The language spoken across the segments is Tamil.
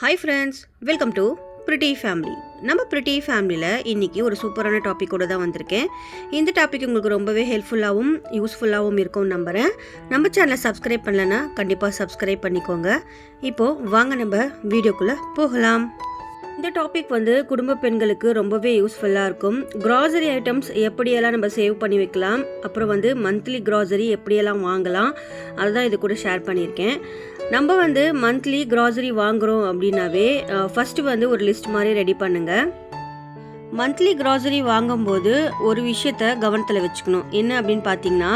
Hi friends welcome to pretty family நம்ம பிரிட்டி ஃபேமிலியில் இன்றைக்கி ஒரு சூப்பரான டாப்பிக்கோடு தான் வந்திருக்கேன். இந்த டாபிக் உங்களுக்கு ரொம்பவே ஹெல்ப்ஃபுல்லாகவும் யூஸ்ஃபுல்லாகவும் இருக்கும்னு நம்புகிறேன் நம்ம சேனலை சப்ஸ்கிரைப் பண்ணலன்னா கண்டிப்பாக சப்ஸ்கிரைப் பண்ணிக்கோங்க. இப்போது வாங்க நம்ம வீடியோக்குள்ளே போகலாம். இந்த டாபிக் வந்து குடும்ப பெண்களுக்கு ரொம்பவே யூஸ்ஃபுல்லாக இருக்கும். கிராசரி ஐட்டம்ஸ் எப்படியெல்லாம் நம்ம சேவ் பண்ணி வைக்கலாம்? அப்புறம் வந்து மந்த்லி கிராசரி எப்படியெல்லாம் வாங்கலாம்? அதுதான் இது கூட ஷேர் பண்ணியிருக்கேன். நம்ம வந்து மந்த்லி க்ராசரி வாங்குகிறோம் அப்படின்னாவே ஃபஸ்ட்டு வந்து ஒரு லிஸ்ட் மாதிரி ரெடி பண்ணுங்கள் மந்த்லி க்ராசரி வாங்கும்போது ஒரு விஷயத்த கவனத்தில் வச்சுக்கணும். என்ன அப்படின்னு பார்த்தீங்கன்னா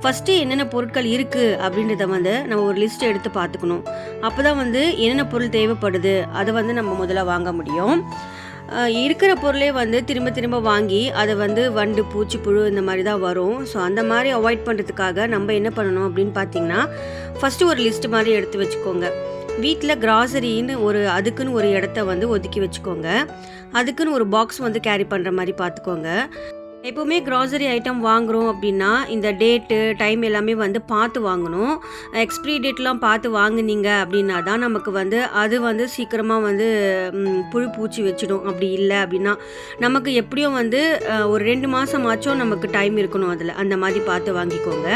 ஃபஸ்ட்டு என்னென்ன பொருட்கள் இருக்குது அப்படின்றத வந்து நம்ம ஒரு லிஸ்ட் எடுத்து பார்த்துக்கணும் அப்போ தான் வந்து என்னென்ன பொருள் தேவைப்படுது அதை வந்து நம்ம முதல்ல வாங்க முடியும். இருக்கிற பொருளே வந்து திரும்ப திரும்ப வாங்கி அதை வந்து வண்டு பூச்சி புழு இந்த மாதிரி தான் வரும். ஸோ அந்த மாதிரி அவாய்ட் பண்ணுறதுக்காக நம்ம என்ன பண்ணணும் அப்படின்னு பார்த்தீங்கன்னா ஃபஸ்ட்டு ஒரு லிஸ்ட் மாதிரி எடுத்து வச்சுக்கோங்க. வீட்டில் கிராசரின்னு ஒரு அதுக்குன்னு ஒரு இடத்த வந்து ஒதுக்கி வச்சுக்கோங்க. அதுக்குன்னு ஒரு பாக்ஸ் வந்து கேரி பண்ணுற மாதிரி பார்த்துக்கோங்க எப்போவுமே க்ராசரி ஐட்டம் வாங்குகிறோம் அப்படின்னா இந்த டேட்டு டைம் எல்லாமே வந்து பார்த்து வாங்கணும். எக்ஸ்பிரி டேட்லாம் பார்த்து வாங்குனீங்க அப்படின்னா தான் நமக்கு வந்து அது வந்து சீக்கிரமாக வந்து புழு பூச்சி வச்சிடும். அப்படி இல்லை அப்படின்னா நமக்கு எப்படியும் வந்து ஒரு ரெண்டு மாதமாச்சும் நமக்கு டைம் இருக்கணும் அதில். அந்த மாதிரி பார்த்து வாங்கிக்கோங்க.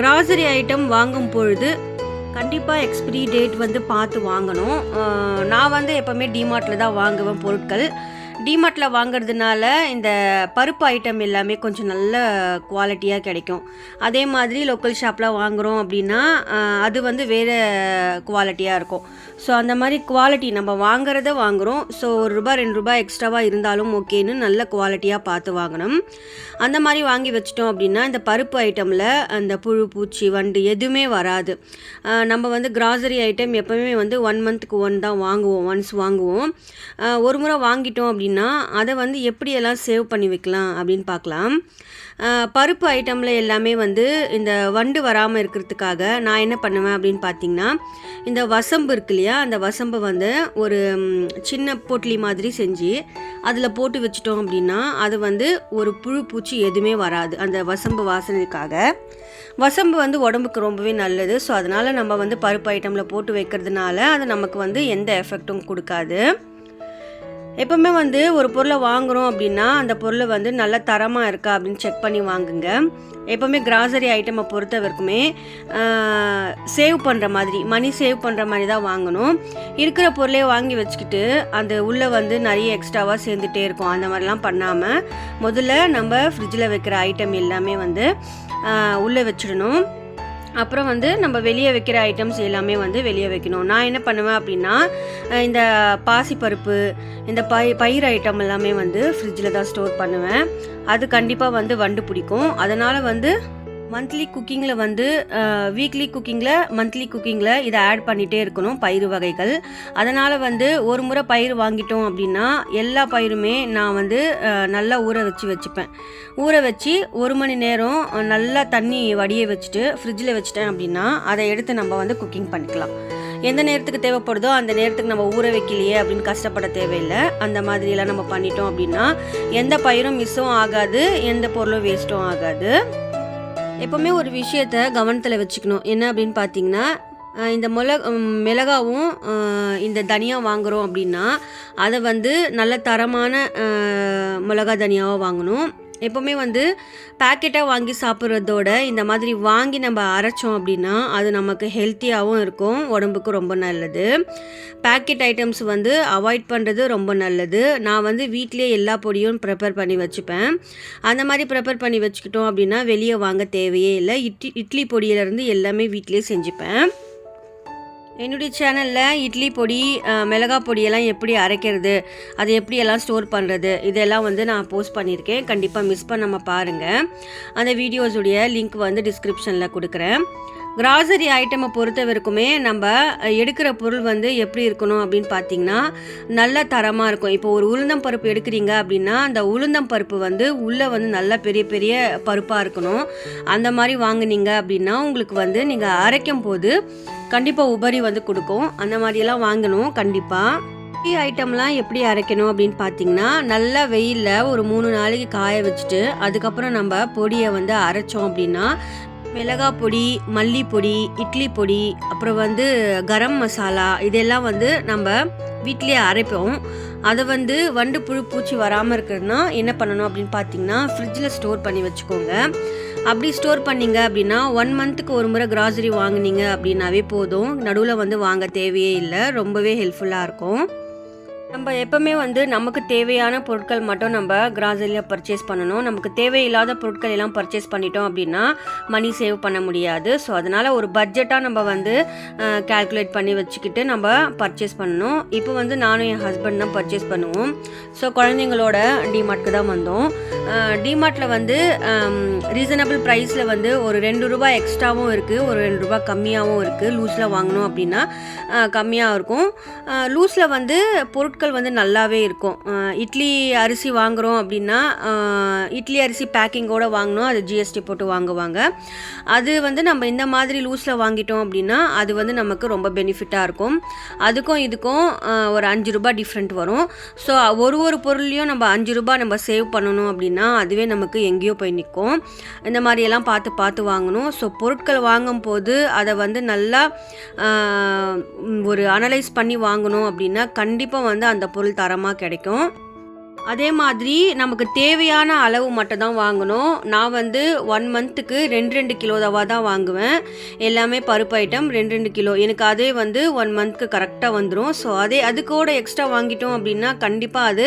க்ராசரி ஐட்டம் வாங்கும் பொழுது கண்டிப்பாக எக்ஸ்பிரி டேட் வந்து பார்த்து வாங்கணும். நான் வந்து எப்போவுமே டிமார்ட்டில் தான் வாங்குவேன் பொருட்கள். டிமார்ட்டில் வாங்குறதுனால இந்த பருப்பு ஐட்டம் எல்லாமே கொஞ்சம் நல்ல குவாலிட்டியாக கிடைக்கும். அதே மாதிரி லோக்கல் ஷாப்பில் வாங்குகிறோம் அப்படின்னா அது வந்து வேறு குவாலிட்டியாக இருக்கும். ஸோ அந்த மாதிரி குவாலிட்டி நம்ம வாங்குறத வாங்குகிறோம் ஸோ ஒரு ரூபாய் ரெண்டு ரூபாய் எக்ஸ்ட்ராவாக இருந்தாலும் ஓகேன்னு நல்ல குவாலிட்டியாக பார்த்து வாங்கணும். அந்த மாதிரி வாங்கி வச்சிட்டோம் அப்படின்னா இந்த பருப்பு ஐட்டமில் அந்த புழு பூச்சி வண்டு எதுவுமே வராது. நம்ம வந்து கிராசரி ஐட்டம் எப்போவுமே வந்து ஒன் மந்த்துக்கு ஒன் தான் வாங்குவோம். ஒன்ஸ் வாங்குவோம். ஒரு முறை வாங்கிட்டோம் அப்படின்னா அதை வந்து எப்படியெல்லாம் சேவ் பண்ணி வைக்கலாம் அப்படின்னு பார்க்கலாம். பருப்பு ஐட்டமில் எல்லாமே வந்து இந்த வண்டு வராமல் இருக்கிறதுக்காக நான் என்ன பண்ணுவேன் அப்படின்னு பார்த்தீங்கன்னா இந்த வசம்பு இருக்கு இல்லையா? அந்த வசம்பை வந்து ஒரு சின்ன பொட்லி மாதிரி செஞ்சு அதில் போட்டு வச்சிட்டோம் அப்படின்னா அது வந்து ஒரு புழு பூச்சி எதுவுமே வராது அந்த வசம்பு வாசனைக்காக. வசம்பு வந்து உடம்புக்கு ரொம்பவே நல்லது. ஸோ அதனால் நம்ம வந்து பருப்பு ஐட்டமில் போட்டு வைக்கிறதுனால அது நமக்கு வந்து எந்த எஃபெக்ட்டும் கொடுக்காது. எப்பவுமே வந்து ஒரு பொருளை வாங்குகிறோம் அப்படின்னா அந்த பொருளை வந்து நல்ல தரமாக இருக்கா அப்படின்னு செக் பண்ணி வாங்குங்க. எப்போவுமே கிராசரி ஐட்டமை பொறுத்த வரைக்குமே சேவ் பண்ணுற மாதிரி மணி சேவ் பண்ணுற மாதிரி தான் வாங்கணும். இருக்கிற பொருளே வாங்கி வச்சுக்கிட்டு அந்த உள்ளே வந்து நிறைய எக்ஸ்ட்ராவாக சேர்ந்துட்டே இருக்கும். அந்த மாதிரிலாம் பண்ணாமல் முதல்ல நம்ம ஃப்ரிட்ஜில் வைக்கிற ஐட்டம் எல்லாமே வந்து உள்ளே வச்சிடணும். அப்புறம் வந்து நம்ம வெளியே வைக்கிற ஐட்டம்ஸ் எல்லாமே வந்து வெளியே வைக்கணும். நான் என்ன பண்ணுவேன் அப்படின்னா இந்த பாசிப்பருப்பு இந்த பை பயிர் ஐட்டம் எல்லாமே வந்து ஃப்ரிட்ஜில் தான் ஸ்டோர் பண்ணுவேன். அது கண்டிப்பாக வந்து வண்டு பிடிக்கும். அதனால் வந்து மந்த்லி குக்கிங்கில் வந்து வீக்லி குக்கிங்கில் மந்த்லி குக்கிங்கில் இதை ஆட் பண்ணிகிட்டே இருக்கணும் பயிர் வகைகள். அதனால் வந்து ஒரு முறை பயிர் வாங்கிட்டோம் அப்படின்னா எல்லா பயிருமே நான் வந்து நல்லா ஊற வச்சு வச்சுப்பேன். ஊற வச்சு ஒரு மணி நேரம் நல்லா தண்ணி வடிய வச்சுட்டு ஃப்ரிட்ஜில் வச்சுட்டேன் அப்படின்னா அதை எடுத்து நம்ம வந்து குக்கிங் பண்ணிக்கலாம். எந்த நேரத்துக்கு தேவைப்படுதோ அந்த நேரத்துக்கு நம்ம ஊற வைக்கலையே அப்படின்னு கஷ்டப்பட தேவையில்லை. அந்த மாதிரியெல்லாம் நம்ம பண்ணிட்டோம் அப்படின்னா எந்த பயிரும் மிஸ்ஸும் ஆகாது எந்த பொருளும் வேஸ்ட்டும் ஆகாது. எப்போவுமே ஒரு விஷயத்த கவனத்தில் வச்சுக்கணும். என்ன அப்படின்னு பார்த்தீங்கன்னா இந்த மிள மிளகாவும் இந்த தனியாக வாங்குகிறோம் அப்படின்னா அதை வந்து நல்ல தரமான மிளகா தனியாவாக வாங்கணும். எப்போவுமே வந்து பேக்கெட்டாக வாங்கி சாப்பிட்றதோட இந்த மாதிரி வாங்கி நம்ம அரைச்சோம் அப்படின்னா அது நமக்கு ஹெல்த்தியாகவும் இருக்கும் உடம்புக்கு ரொம்ப நல்லது. பேக்கெட் ஐட்டம்ஸ் வந்து அவாய்ட் பண்ணுறது ரொம்ப நல்லது. நான் வந்து வீட்லேயே எல்லா பொடியும் ப்ரிப்பேர் பண்ணி வச்சுப்பேன். அந்த மாதிரி ப்ரிப்பேர் பண்ணி வச்சுக்கிட்டோம் அப்படின்னா வெளியே வாங்க தேவையே இல்லை. இட்லி இட்லி பொடியிலேருந்து எல்லாமே வீட்லேயே செஞ்சுப்பேன். என்னுடைய சேனலில் இட்லி பொடி மிளகா பொடியெல்லாம் எப்படி அரைக்கிறது அது எப்படியெல்லாம் ஸ்டோர் பண்ணுறது இதெல்லாம் வந்து நான் போஸ்ட் பண்ணியிருக்கேன். கண்டிப்பாக மிஸ் பண்ணாமல் பாருங்கள் அந்த வீடியோஸுடைய லிங்க் வந்து டிஸ்கிரிப்ஷனில் கொடுக்குறேன். கிராசரி ஐட்டமை பொறுத்த வரைக்குமே நம்ம எடுக்கிற பொருள் வந்து எப்படி இருக்கணும் அப்படின்னு பார்த்தீங்கன்னா நல்ல தரமாக இருக்கும். இப்போ ஒரு உளுந்தம் பருப்பு எடுக்கிறீங்க அப்படின்னா அந்த உளுந்தம் பருப்பு வந்து உள்ளே வந்து நல்ல பெரிய பெரிய பருப்பாக இருக்கணும். அந்த மாதிரி வாங்குனீங்க அப்படின்னா உங்களுக்கு வந்து நீங்கள் அரைக்கும் போது கண்டிப்பாக உபரி வந்து கொடுக்கும். அந்த மாதிரியெல்லாம் வாங்கணும் கண்டிப்பாக டீ ஐட்டம்லாம் எப்படி அரைக்கணும் அப்படின்னு பார்த்தீங்கன்னா நல்லா வெயிலில் ஒரு மூணு நாளைக்கு காய வச்சுட்டு அதுக்கப்புறம் நம்ம பொடியை வந்து அரைச்சோம் அப்படின்னா மிளகா பொடி மல்லிப்பொடி இட்லி பொடி அப்புறம் வந்து கரம் மசாலா இதெல்லாம் வந்து நம்ம வீட்டிலேயே அரைப்போம். அதை வந்து வண்டு புழு பூச்சி வராமல் இருக்கிறதுனா என்ன பண்ணணும் அப்படின்னு பார்த்தீங்கன்னா ஃப்ரிட்ஜில் ஸ்டோர் பண்ணி வச்சுக்கோங்க. அப்படி ஸ்டோர் பண்ணீங்க அப்படின்னா ஒன் மந்த்துக்கு ஒரு முறை கிராசரி வாங்குனீங்க அப்படின்னாவே போதும். நடுவில் வந்து வாங்க தேவையே இல்லை. ரொம்பவே ஹெல்ப்ஃபுல்லாக இருக்கும். நம்ம எப்பவுமே வந்து நமக்கு தேவையான பொருட்கள் மட்டும் நம்ம கிராசரியில் பர்ச்சேஸ் பண்ணணும். நமக்கு தேவையில்லாத பொருட்கள் எல்லாம் பர்ச்சேஸ் பண்ணிட்டோம் அப்படின்னா மணி சேவ் பண்ண முடியாது. ஸோ அதனால் ஒரு பட்ஜெட்டாக நம்ம வந்து கால்குலேட் பண்ணி வச்சுக்கிட்டு நம்ம பர்ச்சேஸ் பண்ணணும். இப்போ வந்து நானும் என் ஹஸ்பண்ட் தான் பர்ச்சேஸ் பண்ணுவோம். ஸோ குழந்தைங்களோட டிமார்ட்க்கு தான் வந்தோம். டிமார்ட்டில் வந்து ரீசனபிள் ப்ரைஸில் வந்து ஒரு ரெண்டு ரூபா எக்ஸ்ட்ராவும் இருக்குது ஒரு ரெண்டு ரூபா கம்மியாகவும் இருக்குது லூஸில் வாங்கணும் அப்படின்னா கம்மியாக இருக்கும். லூஸில் வந்து பொருட்கள் பொருட்கள் வந்து நல்லாவே இருக்கும். இட்லி அரிசி வாங்குகிறோம் அப்படின்னா இட்லி அரிசி பேக்கிங்கோடு வாங்கினோம் அது ஜிஎஸ்டி போட்டு வாங்குவாங்க. அது வந்து நம்ம இந்த மாதிரி லூஸில் வாங்கிட்டோம் அப்படின்னா அது வந்து நமக்கு ரொம்ப பெனிஃபிட்டாக இருக்கும். அதுக்கும் இதுக்கும் ஒரு அஞ்சு ரூபாய் டிஃப்ரெண்ட் வரும். ஸோ ஒரு ஒரு பொருள்லையும் நம்ம அஞ்சு ரூபாய் நம்ம சேவ் பண்ணணும் அப்படின்னா அதுவே நமக்கு எங்கேயோ போய் நிற்கும். இந்த மாதிரியெல்லாம் பார்த்து பார்த்து வாங்கணும். ஸோ பொருட்கள் வாங்கும் போது அதை வந்து நல்லா ஒரு அனலைஸ் பண்ணி வாங்கணும் அப்படின்னா கண்டிப்பாக வந்து அந்த பொருள் தரமாக கிடைக்கும். அதே மாதிரி நமக்கு தேவையான அளவு மட்டும் தான் வாங்கணும். நான் வந்து ஒன் மந்த்துக்கு ரெண்டு ரெண்டு கிலோ தவா தான் வாங்குவேன். எல்லாமே பருப்பு ஐட்டம் ரெண்டு ரெண்டு கிலோ. எனக்கு அதே வந்து ஒன் மந்த்க்கு கரெக்டாக வந்துடும் ஸோ அதே அதுக்கூட எக்ஸ்ட்ரா வாங்கிட்டோம் அப்படின்னா கண்டிப்பாக அது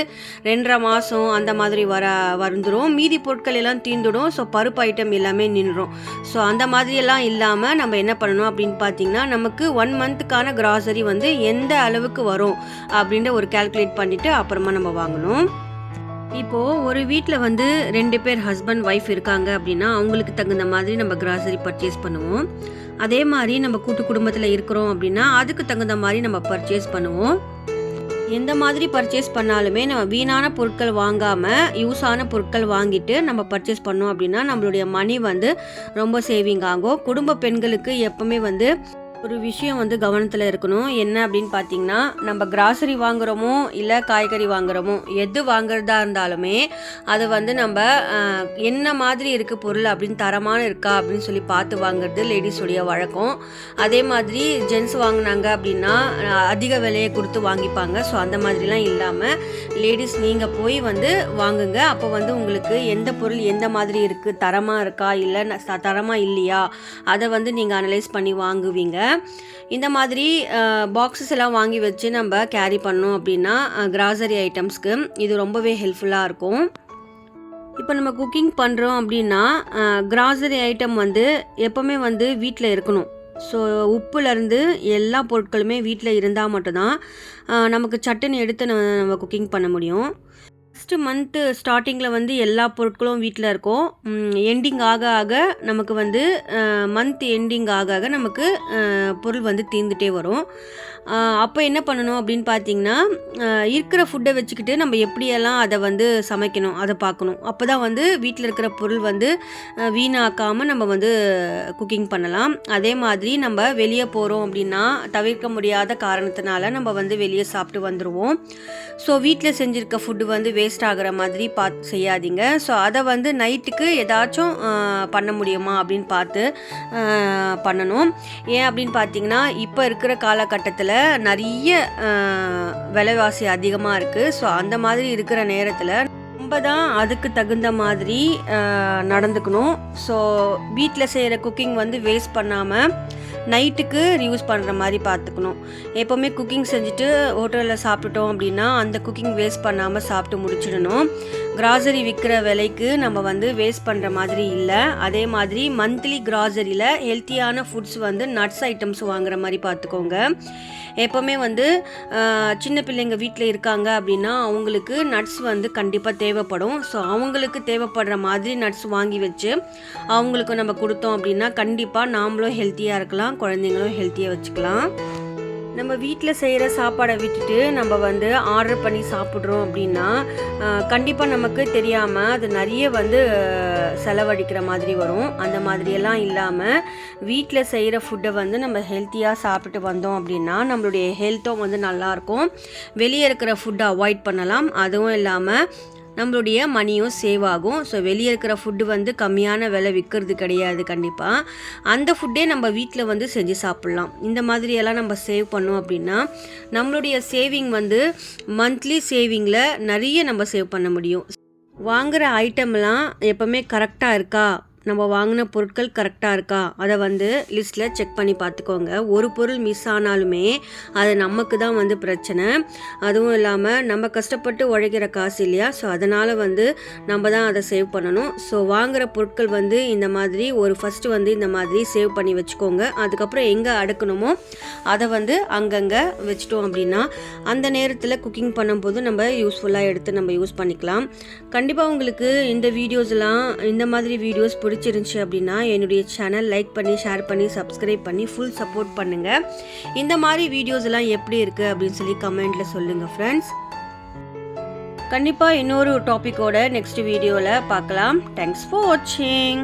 ரெண்டரை மாதம் அந்த மாதிரி வர வந்துடும் மீதி பொருட்கள் எல்லாம் தீந்துடும். ஸோ பருப்பு ஐட்டம் எல்லாமே நின்றுடும் ஸோ அந்த மாதிரியெல்லாம் இல்லாமல் நம்ம என்ன பண்ணணும் அப்படின்னு பார்த்தீங்கன்னா நமக்கு ஒன் மந்த்துக்கான கிராசரி வந்து எந்த அளவுக்கு வரும் அப்படின்ற ஒரு கால்குலேட் பண்ணிவிட்டு அப்புறமா நம்ம வாங்கணும். இப்போது ஒரு வீட்டில் வந்து ரெண்டு பேர் ஹஸ்பண்ட் ஒய்ஃப் இருக்காங்க அப்படின்னா அவங்களுக்கு தகுந்த மாதிரி நம்ம கிராசரி பர்ச்சேஸ் பண்ணுவோம். அதே மாதிரி நம்ம கூட்டு குடும்பத்தில் இருக்கிறோம் அப்படின்னா அதுக்கு தகுந்த மாதிரி நம்ம பர்ச்சேஸ் பண்ணுவோம். எந்த மாதிரி பர்ச்சேஸ் பண்ணாலுமே நம்ம வீணான பொருட்கள் வாங்காமல் யூஸான பொருட்கள் வாங்கிட்டு நம்ம பர்ச்சேஸ் பண்ணோம் அப்படின்னா நம்மளுடைய மணி வந்து ரொம்ப சேவிங் ஆகும். குடும்ப பெண்களுக்கு எப்பவுமே வந்து ஒரு விஷயம் வந்து கவனத்தில் இருக்கணும். என்ன அப்படின்னு பார்த்தீங்கன்னா நம்ம கிராசரி வாங்குறோமோ இல்லை காய்கறி வாங்குகிறோமோ எது வாங்குறதா இருந்தாலுமே அது வந்து நம்ம என்ன மாதிரி இருக்குது பொருள் அப்படின்னு தரமான இருக்கா அப்படின்னு சொல்லி பார்த்து வாங்குறது லேடிஸுடைய வழக்கம். அதே மாதிரி ஜென்ஸ் வாங்கினாங்க அப்படின்னா அதிக விலையை கொடுத்து வாங்கிப்பாங்க. ஸோ அந்த மாதிரிலாம் இல்லாமல் லேடிஸ் நீங்கள் போய் வந்து வாங்குங்க. அப்போ வந்து உங்களுக்கு எந்த பொருள் எந்த மாதிரி இருக்குது தரமாக இருக்கா? இல்லை தரமாக இல்லையா? அதை வந்து நீங்கள் அனலைஸ் பண்ணி வாங்குவீங்க. இந்த மாதிரி பாக்ஸஸ் எல்லாம் வாங்கி வச்சு நம்ம கேரி பண்ணோம் அப்படின்னா கிராசரி ஐட்டம்ஸ்க்கு இது ரொம்பவே ஹெல்ப்ஃபுல்லாக இருக்கும். இப்போ நம்ம குக்கிங் பண்ணுறோம் அப்படின்னா கிராசரி ஐட்டம் வந்து எப்போவுமே வந்து வீட்டில் இருக்கணும். ஸோ உப்புலேருந்து எல்லா பொருட்களுமே வீட்டில் இருந்தால் மட்டும்தான் நமக்கு சட்டுன்னு எடுத்து நம்ம குக்கிங் பண்ண முடியும். ஃபஸ்ட்டு மந்த்து ஸ்டார்டிங்கில் வந்து எல்லா பொருட்களும் வீட்டில் இருக்கும். எண்டிங் ஆக ஆக நமக்கு வந்து மந்த் எண்டிங் ஆக ஆக நமக்கு பொருள் வந்து தீர்ந்துட்டே வரும். அப்போ என்ன பண்ணணும் அப்படின்னு பார்த்தீங்கன்னா இருக்கிற ஃபுட்டை வச்சுக்கிட்டு நம்ம எப்படியெல்லாம் அதை வந்து சமைக்கணும் அதை பார்க்கணும். அப்போ தான் வந்து வீட்டில் இருக்கிற பொருள் வந்து வீணாக்காமல் நம்ம வந்து குக்கிங் பண்ணலாம். அதே மாதிரி நம்ம வெளியே போகிறோம் அப்படின்னா தவிர்க்க முடியாத காரணத்தினால நம்ம வந்து வெளியே சாப்பிட்டு வந்துடுவோம் ஸோ வீட்டில் செஞ்சுருக்க ஃபுட்டு வந்து வேஸ்ட் ஆகிற மாதிரி பார்த்து செய்யாதீங்க. ஸோ அதை வந்து நைட்டுக்கு ஏதாச்சும் பண்ண முடியுமா அப்படின்னு பார்த்து பண்ணணும். ஏன் அப்படின்னு பார்த்தீங்கன்னா இப்போ இருக்கிற காலகட்டத்தில் நிறைய விலைவாசி அதிகமாக இருக்குது ஸோ அந்த மாதிரி இருக்கிற நேரத்தில் நம்ம தான் அதுக்கு தகுந்த மாதிரி நடந்துக்கணும். ஸோ வீட்டில் செய்கிற குக்கிங் வந்து வேஸ்ட் பண்ணாமல் நைட்டுக்கு யூஸ் பண்ணுற மாதிரி பார்த்துக்கணும் எப்போவுமே குக்கிங் செஞ்சுட்டு ஹோட்டலில் சாப்பிட்டுட்டோம் அப்படின்னா அந்த குக்கிங் வேஸ்ட் பண்ணாமல் சாப்பிட்டு முடிச்சிடணும். கிராசரி விற்கிற விலைக்கு நம்ம வந்து வேஸ்ட் பண்ணுற மாதிரி இல்லை. அதே மாதிரி மந்த்லி கிராசரியில் ஹெல்த்தியான ஃபுட்ஸ் வந்து நட்ஸ் ஐட்டம்ஸ் வாங்குற மாதிரி பார்த்துக்கோங்க எப்போவுமே வந்து சின்ன பிள்ளைங்க வீட்டில் இருக்காங்க அப்படின்னா அவங்களுக்கு நட்ஸ் வந்து கண்டிப்பாக தேவைப்படும். ஸோ அவங்களுக்கு தேவைப்படுற மாதிரி நட்ஸ் வாங்கி வச்சு அவங்களுக்கு நம்ம கொடுத்தோம் அப்படின்னா கண்டிப்பாக நாமளும் ஹெல்த்தியாக இருக்கலாம் குழந்தைங்களும் ஹெல்த்தியாக வச்சுக்கலாம். நம்ம வீட்டில் செய்கிற சாப்பாடை விட்டுட்டு நம்ம வந்து ஆர்டர் பண்ணி சாப்பிட்றோம் அப்படின்னா கண்டிப்பாக நமக்கு தெரியாமல் அது நிறைய வந்து செலவழிக்கிற மாதிரி வரும். அந்த மாதிரியெல்லாம் இல்லாமல் வீட்டில் செய்கிற ஃபுட்டை வந்து நம்ம ஹெல்த்தியாக சாப்பிட்டு வந்தோம் அப்படின்னா நம்மளுடைய ஹெல்த்தும் வந்து நல்லாயிருக்கும் வெளியே இருக்கிற ஃபுட்டை அவாய்ட் பண்ணலாம். அதுவும் இல்லாமல் நம்மளுடைய மணியும் சேவ் ஆகும். ஸோ வெளியே இருக்கிற ஃபுட்டு வந்து கம்மியான விலை விற்கிறது கிடையாது கண்டிப்பாக அந்த ஃபுட்டே நம்ம வீட்டில் வந்து செஞ்சு சாப்பிட்லாம். இந்த மாதிரியெல்லாம் நம்ம சேவ் பண்ணோம் அப்படின்னா நம்மளுடைய சேவிங் வந்து மந்த்லி சேவிங்கில் நிறைய நம்ம சேவ் பண்ண முடியும். வாங்குகிற ஐட்டம்லாம் எப்போவுமே கரெக்டாக இருக்கா? நம்ம வாங்கின பொருட்கள் கரெக்டாக இருக்கா? அதை வந்து லிஸ்ட்டில் செக் பண்ணி பார்த்துக்கோங்க. ஒரு பொருள் மிஸ் ஆனாலுமே அது நமக்கு தான் வந்து பிரச்சனை. அதுவும் இல்லாமல் நம்ம கஷ்டப்பட்டு உழைக்கிற காசு இல்லையா? ஸோ அதனால் வந்து நம்ம தான் அதை சேவ் பண்ணணும். ஸோ வாங்குகிற பொருட்கள் வந்து இந்த மாதிரி ஒரு ஃபஸ்ட்டு வந்து இந்த மாதிரி சேவ் பண்ணி வச்சுக்கோங்க. அதுக்கப்புறம் எங்கே அடுக்கணுமோ அதை வந்து அங்கங்கே வச்சிட்டோம் அப்படின்னா அந்த நேரத்தில் குக்கிங் பண்ணும்போது நம்ம யூஸ்ஃபுல்லாக எடுத்து நம்ம யூஸ் பண்ணிக்கலாம். கண்டிப்பாக உங்களுக்கு இந்த வீடியோஸ்லாம் இந்த மாதிரி வீடியோஸ் பிடிச்சிருந்துச்சி அப்படின்னா என்னுடைய சேனல் லைக் பண்ணி ஷேர் பண்ணி சப்ஸ்கிரைப் பண்ணி ஃபுல் சப்போர்ட் பண்ணுங்கள் இந்த மாதிரி வீடியோஸ் எல்லாம் எப்படி இருக்குது அப்படின்னு சொல்லி கமெண்ட்டில் சொல்லுங்கள் ஃப்ரெண்ட்ஸ் கண்டிப்பாக இன்னொரு டாப்பிக்கோட நெக்ஸ்ட் வீடியோவில் பார்க்கலாம். தேங்க்ஸ் ஃபார் வாட்சிங்